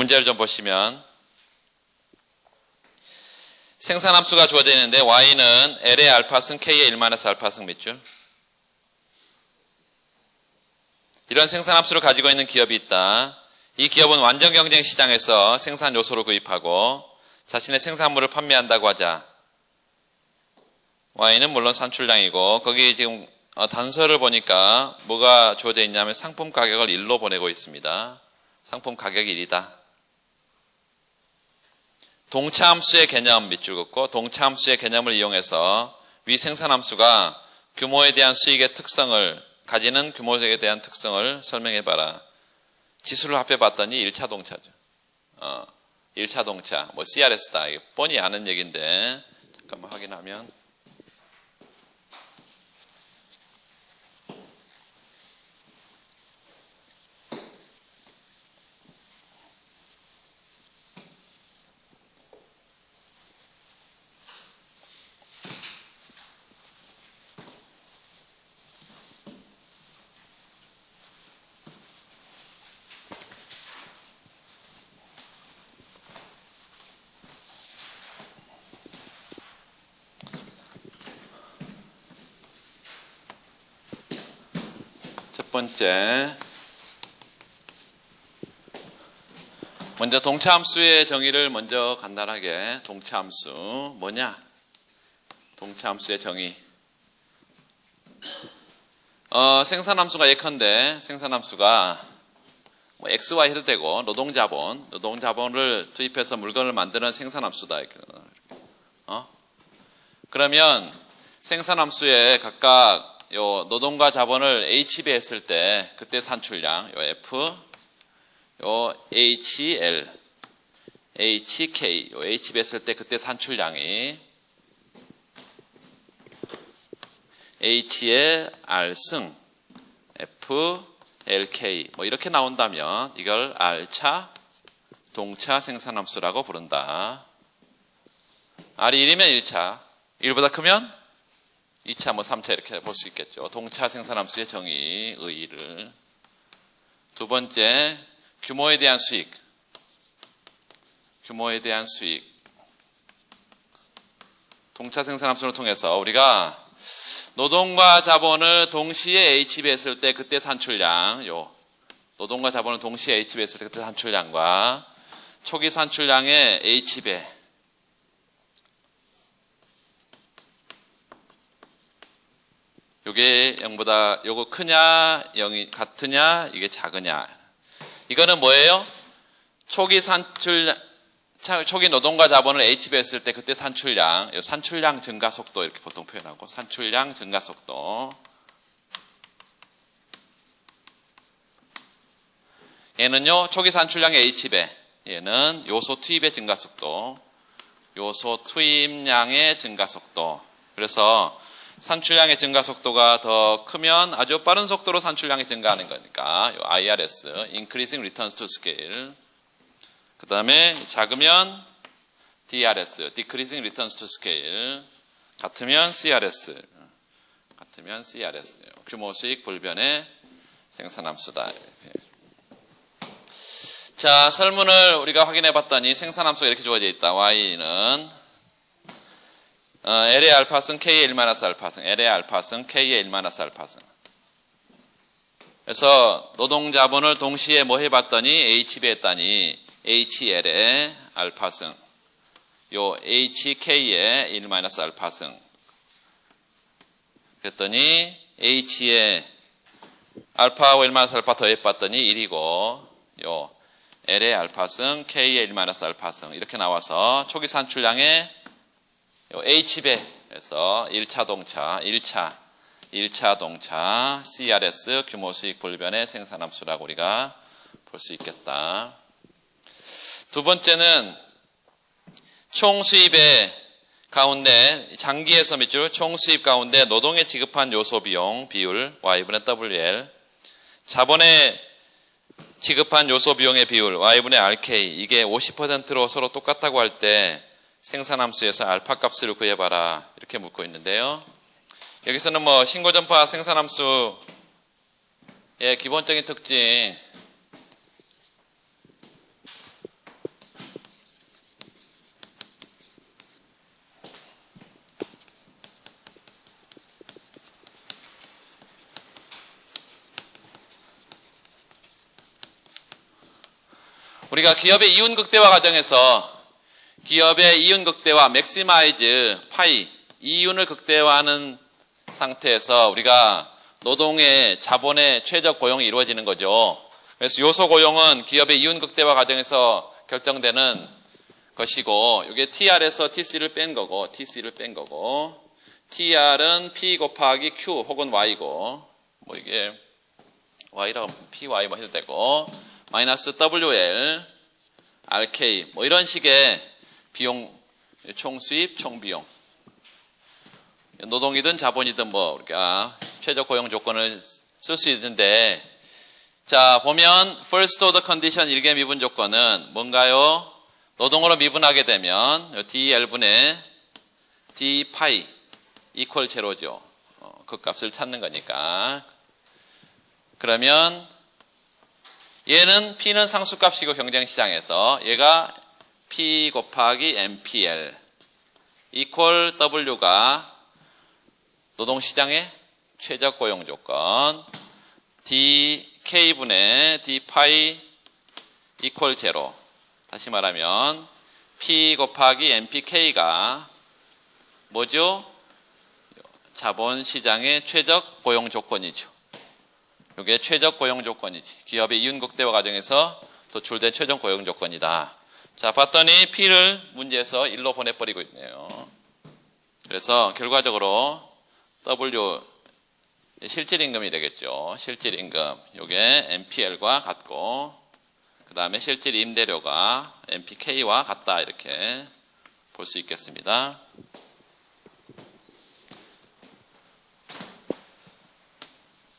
문제를 좀 보시면 생산함수가 주어져 있는데 y는 l의 알파승 k의 1마이너스 알파승 몇 줄? 이런 생산함수를 가지고 있는 기업이 있다. 이 기업은 완전 경쟁 시장에서 생산 요소를 구입하고 자신의 생산물을 판매한다고 하자. y는 물론 산출량이고 거기 지금 어, 단서를 보니까 뭐가 주어져 있냐면 상품 가격을 1로 보내고 있습니다. 상품 가격이 1이다. 동차함수의 개념 밑줄 긋고 동차함수의 개념을 이용해서 위 생산함수가 규모에 대한 수익의 특성을 가지는 규모에 대한 특성을 설명해 봐라. 지수를 합해 봤더니 1차 동차죠. 어, 1차 동차, 뭐 CRS다. 뻔히 아는 얘기인데 잠깐만 확인하면 첫 번째 먼저 동차함수의 정의를 먼저 간단하게 동차함수 뭐냐? 동차함수의 정의 어, 생산함수가 예컨대 생산함수가 뭐 XY 해도 되고 노동자본 노동자본을 투입해서 물건을 만드는 생산함수다. 어? 그러면 생산함수에 각각 요 노동과 자본을 H배 했을 때 그때 산출량 요 F 요 HL HK 요 H배 했을 때 그때 산출량이 H의 R승 F LK 뭐 이렇게 나온다면 이걸 R차 동차 생산함수라고 부른다. R이 1이면 1차 1보다 크면 2차, 뭐 3차 이렇게 볼 수 있겠죠. 동차 생산함수의 정의, 의의를. 두 번째, 규모에 대한 수익. 규모에 대한 수익. 동차 생산함수를 통해서 우리가 노동과 자본을 동시에 H배 했을 때 그때 산출량, 요 노동과 자본을 동시에 H배 했을 때 그때 산출량과 초기 산출량의 H배 요게 0보다 요거 크냐 0이 같으냐 이게 작으냐. 이거는 뭐예요? 초기 산출 차- 초기 노동과 자본을 H배 했을 때 그때 산출량 요 산출량 증가 속도 이렇게 보통 표현하고 산출량 증가 속도. 얘는요 초기 산출량의 H배. 얘는 요소 투입의 증가 속도. 요소 투입량의 증가 속도. 그래서 산출량의 증가 속도가 더 크면 아주 빠른 속도로 산출량이 증가하는 거니까 요 IRS, Increasing Returns to Scale. 그 다음에 작으면 DRS, Decreasing Returns to Scale. 같으면 CRS, 같으면 CRS. 규모 수익 불변의 생산함수다. 자, 설문을 우리가 확인해 봤더니 생산함수가 이렇게 주어져 있다. Y는 어, L의 알파승 K의 1마이너스 알파승, L의 알파승 K의 1마이너스 알파승. 그래서 노동 자본을 동시에 뭐 해봤더니? H배 했다니. HL의 알파승, 요 HK의 1마이너스 알파승. 그랬더니 H의 알파하고 1마이너스 알파 더해봤더니 1이고 요 L의 알파승 K의 1마이너스 알파승 이렇게 나와서 초기 산출량의 요 H배에서 1차 동차, 1차, 1차 동차, CRS 규모 수익 불변의 생산 함수라고 우리가 볼 수 있겠다. 두 번째는 총 수입의 가운데 장기에서 밑줄 총 수입 가운데 노동에 지급한 요소 비용 비율 Y분의 WL 자본에 지급한 요소 비용의 비율 Y분의 RK 이게 50%로 서로 똑같다고 할 때 생산함수에서 알파 값을 구해봐라 이렇게 묻고 있는데요. 여기서는 뭐 신고전파 생산함수의 기본적인 특징 우리가 기업의 이윤 극대화 과정에서 기업의 이윤 극대화 맥시마이즈 파이 이윤을 극대화하는 상태에서 우리가 노동의 자본의 최적 고용이 이루어지는 거죠. 그래서 요소 고용은 기업의 이윤 극대화 과정에서 결정되는 것이고 이게 TR에서 TC를 뺀 거고 TC를 뺀 거고 TR은 P 곱하기 Q 혹은 Y고 뭐 이게 Y라고 PY 뭐 해도 되고 마이너스 WL RK 뭐 이런 식의 비용 총 수입 총 비용 노동이든 자본이든 뭐 우리가 최저 고용 조건을 쓸 수 있는데 자 보면 first order condition 일개 미분 조건은 뭔가요? 노동으로 미분하게 되면 DL분의 D 파이 이퀄 제로죠. 어, 그 값을 찾는 거니까. 그러면 얘는 P는 상수값이고 경쟁시장에서 얘가 P 곱하기 MPL 이퀄 W가 노동시장의 최저 고용 조건 DK분의 D 파이 이퀄 제로 다시 말하면 P 곱하기 MPK가 뭐죠? 자본시장의 최적 고용 조건이죠. 이게 최적 고용 조건이지. 기업의 이윤 극대화 과정에서 도출된 최종 고용 조건이다. 자, 봤더니 P를 문제에서 1로 보내버리고 있네요. 그래서 결과적으로 W 실질 임금이 되겠죠. 실질 임금. 요게 MPL과 같고 그 다음에 실질 임대료가 MPK와 같다 이렇게 볼 수 있겠습니다.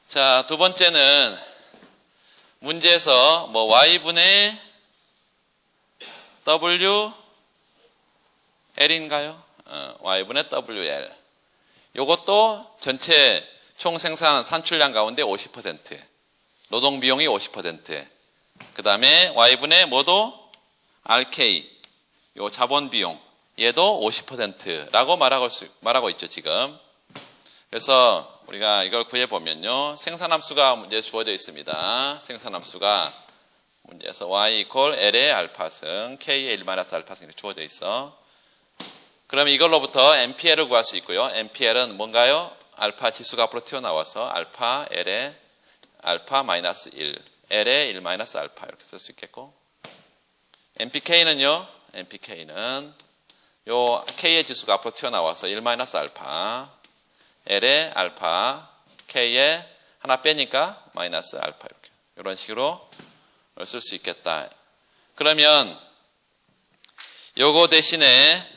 자, 두 번째는 문제에서 뭐 y분의 w l인가요? 어, y분의 wl. 요것도 전체 총 생산 산출량 가운데 50%, 노동 비용이 50%. 그 다음에 y분의 뭐도 rk, 요 자본 비용 얘도 50%라고 말하고, 수- 말하고 있죠 지금. 그래서 우리가 이걸 구해 보면요 생산함수가 문제 주어져 있습니다. 생산함수가 문제에서 y equal l의 알파승 k의 1 마이너스 알파승 이렇게 주어져 있어. 그럼 이걸로부터 MPL을 구할 수 있고요. MPL은 뭔가요? 알파 지수가 앞으로 튀어나와서 알파 L의 알파 마이너스 1, L의 1 마이너스 알파 이렇게 쓸 수 있겠고 MPK는요. MPK는 요 K의 지수가 앞으로 튀어나와서 1 마이너스 알파 L의 알파 K의 하나 빼니까 마이너스 알파 이렇게 이런 식으로 쓸 수 있겠다. 그러면 요거 대신에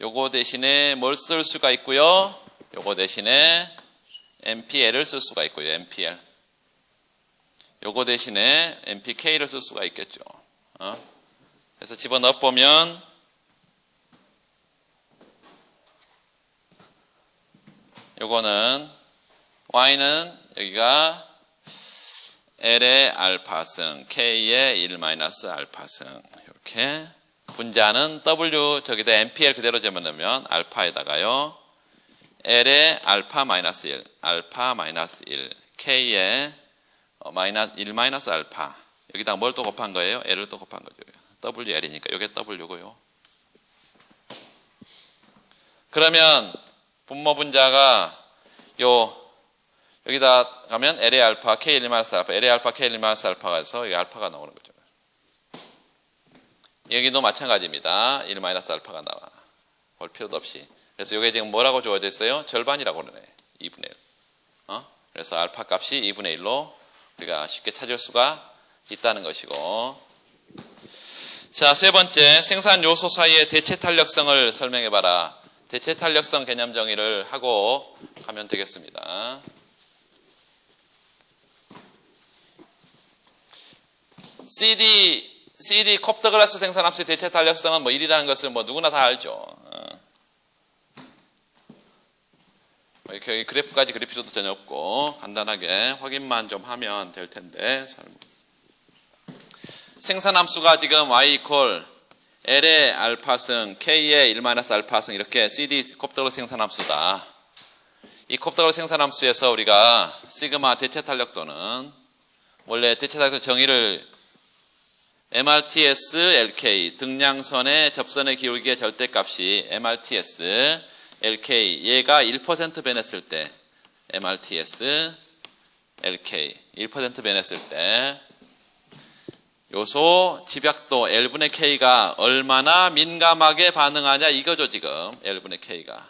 요거 대신에 뭘 쓸 수가 있고요. 요거 대신에 MPL을 쓸 수가 있고요. MPL. 요거 대신에 MPK를 쓸 수가 있겠죠. 어? 그래서 집어넣어 보면 요거는 y는 여기가 l의 알파승, k의 1 마이너스 알파승 이렇게 분자는 w 저기다 mpl 그대로 집어넣으면 알파에다가요 l의 알파 마이너스 1, 알파 마이너스 1, k의 어, 마이너스 1 마이너스 알파 여기다 뭘 또 곱한 거예요? l을 또 곱한 거죠. wl이니까 이게 w고요. 그러면 분모 분자가 요 여기다 가면 L의 알파, K 1 마이너스 알파, L의 알파, K 1 마이너스 알파가 해서 여기 알파가 나오는 거죠. 여기도 마찬가지입니다. 1 마이너스 알파가 나와. 볼 필요도 없이. 그래서 이게 지금 뭐라고 주어져 있어요? 절반이라고 그러네. 2분의 1. 어? 그래서 알파 값이 2분의 1로 우리가 쉽게 찾을 수가 있다는 것이고. 자, 세 번째. 생산 요소 사이의 대체 탄력성을 설명해 봐라. 대체 탄력성 개념 정의를 하고 가면 되겠습니다. CD, CD 콥더글라스 생산합수 대체 탄력성은 뭐 1이라는 것을 뭐 누구나 다 알죠. 어. 뭐 이렇게 그래프까지 그릴 필요도 전혀 없고 간단하게 확인만 좀 하면 될 텐데 생산함수가 지금 y 이퀄 L의 알파승, K의 1 마이너스 알파승 이렇게 CD 콥더글 생산함수다. 이 콥더글 생산함수에서 우리가 시그마 대체 탄력도는 원래 대체 탄력 정의를 MRTS LK 등량선의 접선의 기울기의 절대값이 MRTS LK 얘가 1% 변했을 때 MRTS LK 1% 변했을 때 요소 집약도 L분의 K가 얼마나 민감하게 반응하냐 이거죠 지금. L분의 K가.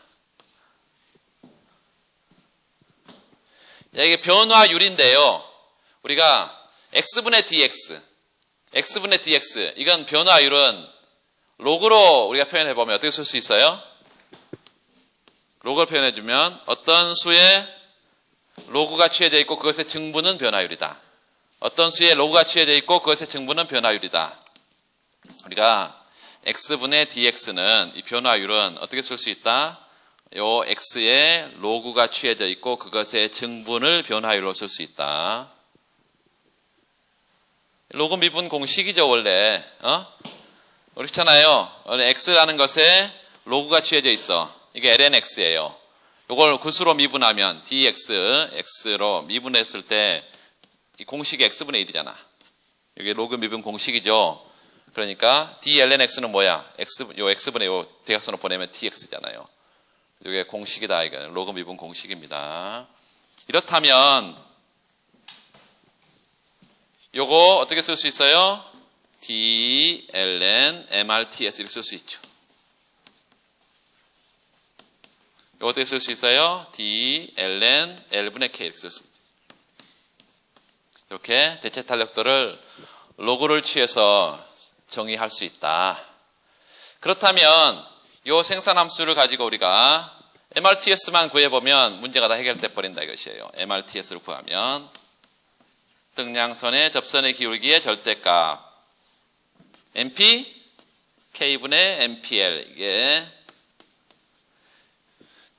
이게 변화율인데요. 우리가 X분의 DX X분의 DX 이건 변화율은 로그로 우리가 표현해 보면 어떻게 쓸 수 있어요? 로그를 표현해 주면 어떤 수의 로그가 취해져 있고 그것의 증분은 변화율이다. 어떤 수의 로그가 취해져 있고 그것의 증분은 변화율이다. 우리가 x분의 dx는 이 변화율은 어떻게 쓸 수 있다? 요 x의 로그가 취해져 있고 그것의 증분을 변화율로 쓸 수 있다. 로그 미분 공식이죠 원래. 어? 그렇잖아요. x라는 것에 로그가 취해져 있어. 이게 lnx예요. 이걸 굿으로 미분하면 dx, x로 미분했을 때 이 공식이 x분의 1이잖아. 이게 로그 미분 공식이죠. 그러니까 d ln x는 뭐야? x 요 x분의 요 대각선으로 보내면 tx잖아요. 이게 공식이다. 이게 로그 미분 공식입니다. 이렇다면 요거 어떻게 쓸 수 있어요? d ln mrts 이렇게 쓸 수 있죠. 이거 어떻게 쓸 수 있어요? d ln l분의 k 이렇게 쓸 수 있죠. 이렇게 대체 탄력도를 로그를 취해서 정의할 수 있다. 그렇다면 이 생산 함수를 가지고 우리가 MRTS만 구해보면 문제가 다 해결돼 버린다 이것이에요. MRTS를 구하면 등량선의 접선의 기울기의 절대값 MP K분의 MPL 이게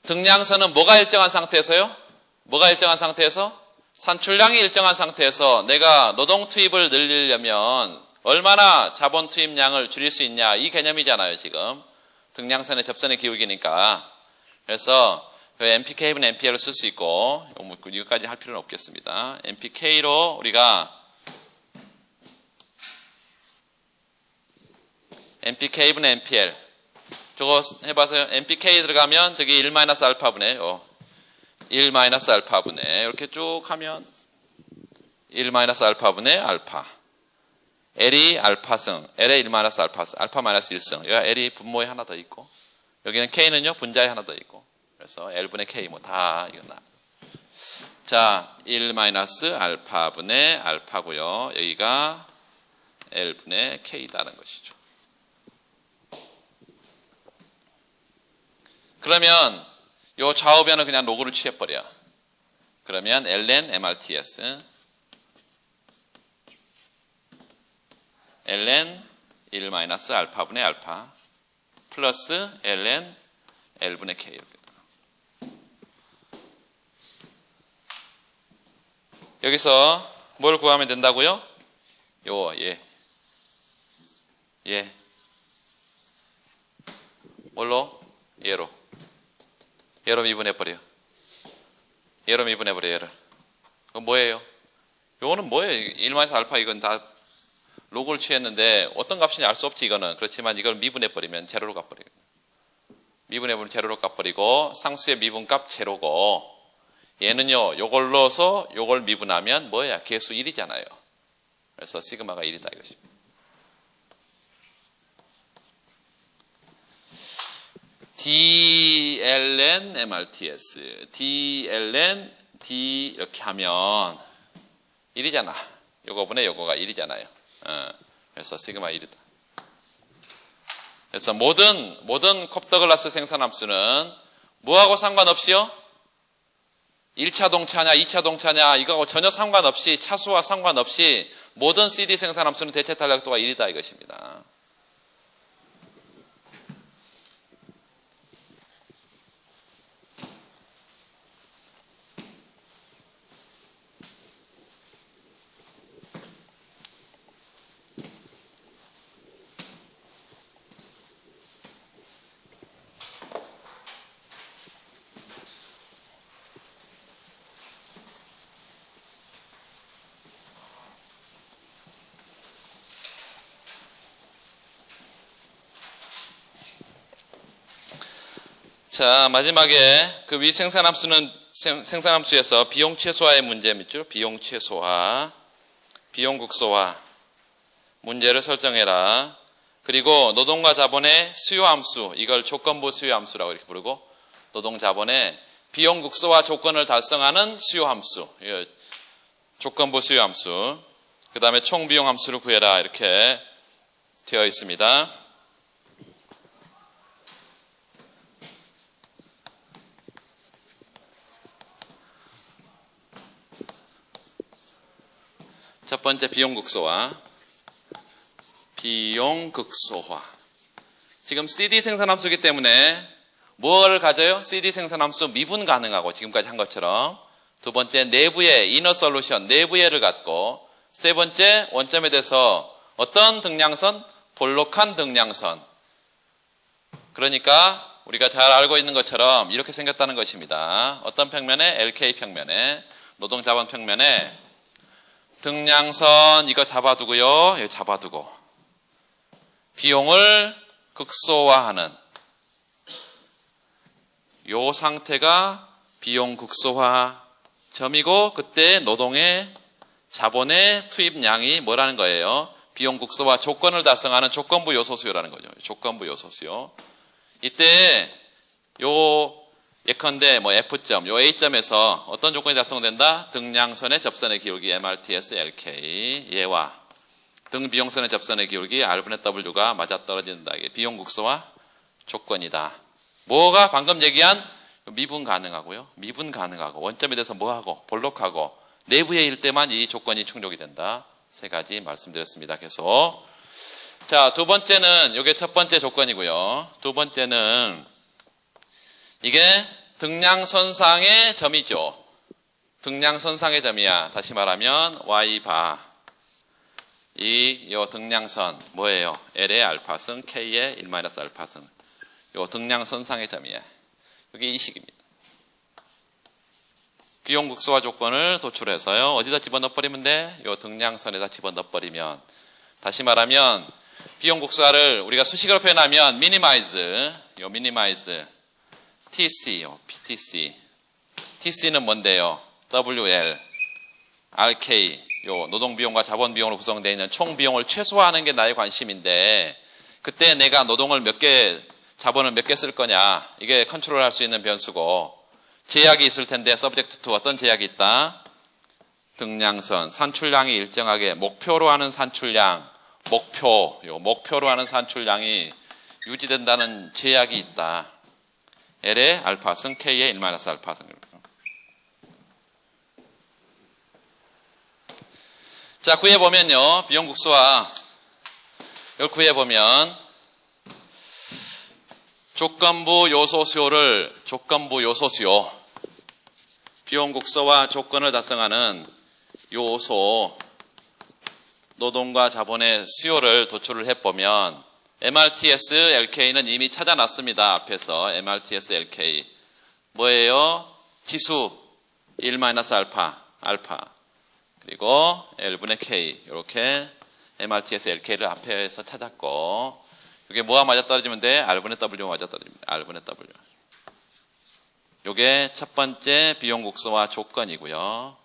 등량선은 뭐가 일정한 상태에서요? 뭐가 일정한 상태에서? 산출량이 일정한 상태에서 내가 노동 투입을 늘리려면 얼마나 자본 투입량을 줄일 수 있냐 이 개념이잖아요 지금 등량선의 접선의 기울기니까 그래서 MPK분의 MPL을 쓸수 있고 이거까지 할 필요는 없겠습니다 MPK로 우리가 MPK분의 MPL 저거 해봐서요 MPK 들어가면 저기 1-알파분의 요 1-알파분의 이렇게 쭉 하면 1-알파분의 알파 L이 알파승, L의 1-알파, 알파 마이너스 1승. 여기 L이 분모에 하나 더 있고, 여기는 K는요, 분자에 하나 더 있고. 그래서 L분의 K, 뭐 다, 이거 나. 자, 1-알파분의 알파고요 여기가 L분의 K다는 것이죠. 그러면 요 좌우변을 그냥 로그를 취해버려. 그러면 ln mrts ln 1 마이너스 알파분의 알파 플러스 ln l분의 k 여기서 뭘 구하면 된다고요? 요, 예. 예. 뭘로? 얘로. 얘로 미분해버려요. 얘로 미분해버려요, 얘를. 그건 뭐예요? 요거는 뭐예요? 1마이너스 알파 이건 다 로그를 취했는데 어떤 값인지 알 수 없지 이거는. 그렇지만 이걸 미분해버리면 제로로 값버려요. 미분해버리면 제로로 값버리고 상수의 미분값 제로고 얘는요, 요걸로서 요걸 미분하면 뭐야? 개수 1이잖아요. 그래서 시그마가 1이다 이것입니다. DLN MRTS, DLN D 이렇게 하면 1이잖아. 요거분의 요거가 1이잖아요. 어, 그래서 시그마 1이다. 그래서 모든 모든 컵더글라스 생산함수는 뭐하고 상관없이요? 1차 동차냐, 2차 동차냐 이거하고 전혀 상관없이 차수와 상관없이 모든 CD 생산 함수는 대체 탄력도가 1이다 이것입니다. 자, 마지막에 그 위 생산함수는 생- 생산함수에서 비용 최소화의 문제 있죠? 비용 최소화, 비용 극소화 문제를 설정해라. 그리고 노동과 자본의 수요함수, 이걸 조건부 수요함수라고 이렇게 부르고 노동 자본의 비용 극소화 조건을 달성하는 수요함수, 이거 조건부 수요함수. 그 다음에 총 비용함수를 구해라 이렇게 되어 있습니다. 첫 번째 비용 극소화. 비용 극소화. 지금 CD 생산 함수이기 때문에 무엇을 가져요? CD 생산 함수 미분 가능하고 지금까지 한 것처럼 두 번째 내부의 이너 솔루션 내부의를 갖고 세 번째 원점에 대해서 어떤 등량선? 볼록한 등량선. 그러니까 우리가 잘 알고 있는 것처럼 이렇게 생겼다는 것입니다. 어떤 평면에 LK 평면에 노동 자본 평면에 등량선 이거 잡아두고요. 이거 잡아두고 비용을 극소화하는 요 상태가 비용 극소화 점이고 그때 노동의 자본의 투입량이 뭐라는 거예요? 비용 극소화 조건을 달성하는 조건부 요소 수요라는 거죠. 조건부 요소 수요. 이때 요 예컨대 뭐 F점, 요 A점에서 어떤 조건이 달성된다? 등량선의 접선의 기울기 MRTS LK 얘와 등 비용선의 접선의 기울기 R분의 W가 맞아떨어진다. 이게 비용 극소화 조건이다. 뭐가 방금 얘기한 미분 가능하고요. 미분 가능하고 원점에 대해서 뭐하고 볼록하고 내부의 일 때만 이 조건이 충족이 된다. 세 가지 말씀드렸습니다. 계속. 자, 두 번째는 이게 첫 번째 조건이고요. 두 번째는 이게 등량선상의 점이죠. 등량선상의 점이야. 다시 말하면 Y바. 이, 요 등량선, 뭐예요? L의 알파승, K의 1-알파승. 요 등량선상의 점이야. 이게 이 식입니다. 비용 극소화 조건을 도출해서요. 어디다 집어넣어버리면 돼? 요 등량선에다 집어넣어버리면. 다시 말하면, 비용 극소화를 우리가 수식으로 표현하면, minimize, 요 minimize, TC, 요 PTC. TC는 뭔데요? WL, RK, 요 노동비용과 자본비용으로 구성되어 있는 총 비용을 최소화하는 게 나의 관심인데, 그때 내가 노동을 몇 개, 자본을 몇 개 쓸 거냐, 이게 컨트롤할 수 있는 변수고, 제약이 있을 텐데, 서브젝트 투 어떤 제약이 있다? 등량선, 산출량이 일정하게 목표로 하는 산출량, 목표, 요 목표로 하는 산출량이 유지된다는 제약이 있다. L의 알파승, K의 1-알파승. 자, 구해 보면요. 비용 국수화. 이걸 구해 보면, 조건부 요소 수요를, 조건부 요소 수요. 비용 국서와 조건을 달성하는 요소, 노동과 자본의 수요를 도출을 해 보면, MRTS LK는 이미 찾아놨습니다. 앞에서 MRTS LK. 뭐예요? 지수 1-알파, 알파. 그리고 L분의 K. 이렇게 MRTS LK를 앞에서 찾았고, 이게 뭐가 맞아떨어지면 돼? R분의 W 맞아떨어집니다. R분의 W. 이게 첫 번째 비용 국소화 조건이고요.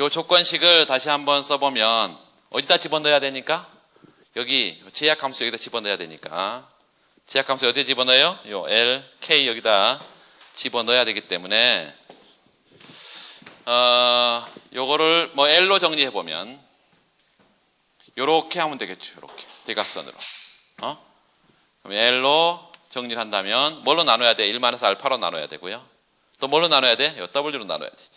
이 조건식을 다시 한번 써보면, 어디다 집어넣어야 되니까? 여기 제약 함수 여기다 집어넣어야 되니까 제약 함수 어디에 집어넣어요? 요 L, K 여기다 집어넣어야 되기 때문에 어, 요거를 뭐 L로 정리해 보면 요렇게 하면 되겠죠. 요렇게 대각선으로. 어? 그럼 L로 정리를 한다면 뭘로 나눠야 돼? 1만에서 알파로 나눠야 되고요. 또 뭘로 나눠야 돼? 요 W로 나눠야 되지.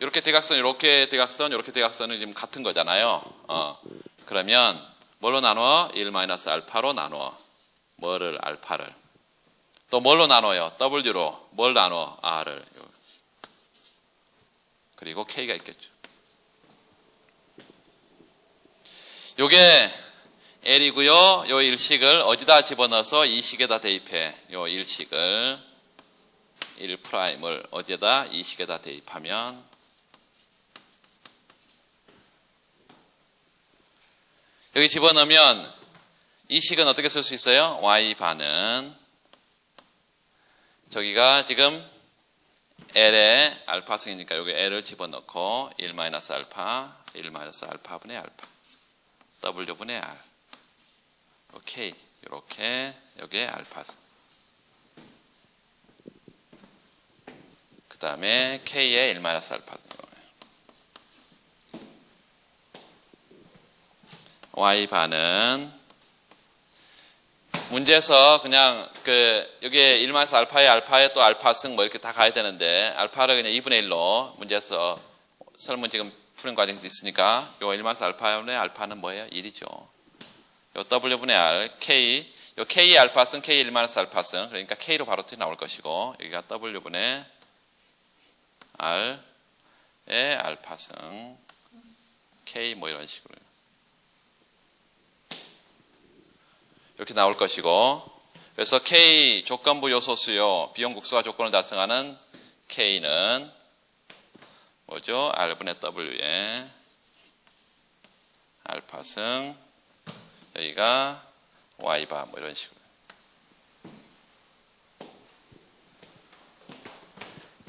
이렇게 대각선, 이렇게 대각선, 이렇게 대각선은 지금 같은 거잖아요. 어. 그러면 뭘로 나눠? 1-알파로 나눠. 뭐를? 알파를. 또 뭘로 나눠요? W로. 뭘 나눠? R을. 그리고 K가 있겠죠. 요게 L이고요. 요 일식을 어디다 집어넣어서 이 식에다 대입해. 요 일식을 1'을 어디에다 이 식에다 대입하면 여기 집어넣으면 이 식은 어떻게 쓸 수 있어요? y 반은 저기가 지금 L의 알파승이니까 여기 L을 집어넣고 1 마이너스 알파, 1 마이너스 알파분의 알파, W분의 R. 오케이. 이렇게 여기에 알파승. 그 다음에 K의 1 마이너스 알파승. Y 반은 문제에서 그냥 그 여기에 1 마이너스 알파에 알파에 또 알파 승 뭐 이렇게 다 가야 되는데 알파를 그냥 2분의 1로 문제에서 설문 지금 푸는 과정에서 있으니까 요 1 마이너스 알파의 알파는 뭐예요? 1이죠. 요 W분의 R, K, 요 K의 알파 승, K 1 마이너스 알파 승 그러니까 K로 바로 나올 것이고 여기가 W분의 R의 알파 승, K 뭐 이런 식으로 이렇게 나올 것이고 그래서 K 조건부 요소 수요 비용 국수화 조건을 달성하는 K는 뭐죠? R분의 W에 알파승 여기가 Y바 뭐 이런 식으로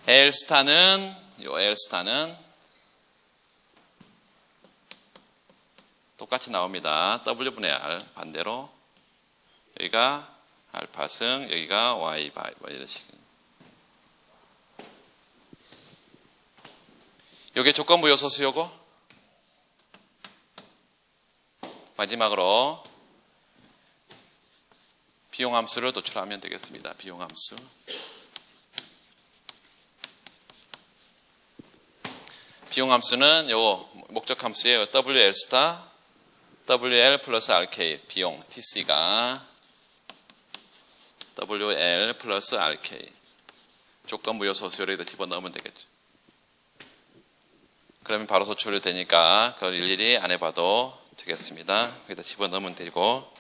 L 스타는 요 L 스타는 똑같이 나옵니다. W분의 R 반대로 여기가 알파승, 여기가 Y 바 뭐 이런 식. 요게 조건부 요소 수요고 마지막으로 비용 함수를 도출하면 되겠습니다. 비용 함수. 비용 함수는 요 목적 함수예요. WL 스타 WL 플러스 RK 비용 TC가 WL 플러스 RK 요소 수요를 여기다 집어넣으면 되겠죠. 그러면 바로 소출이 되니까 그걸 일일이 안 해봐도 되겠습니다. 여기다 집어넣으면 되고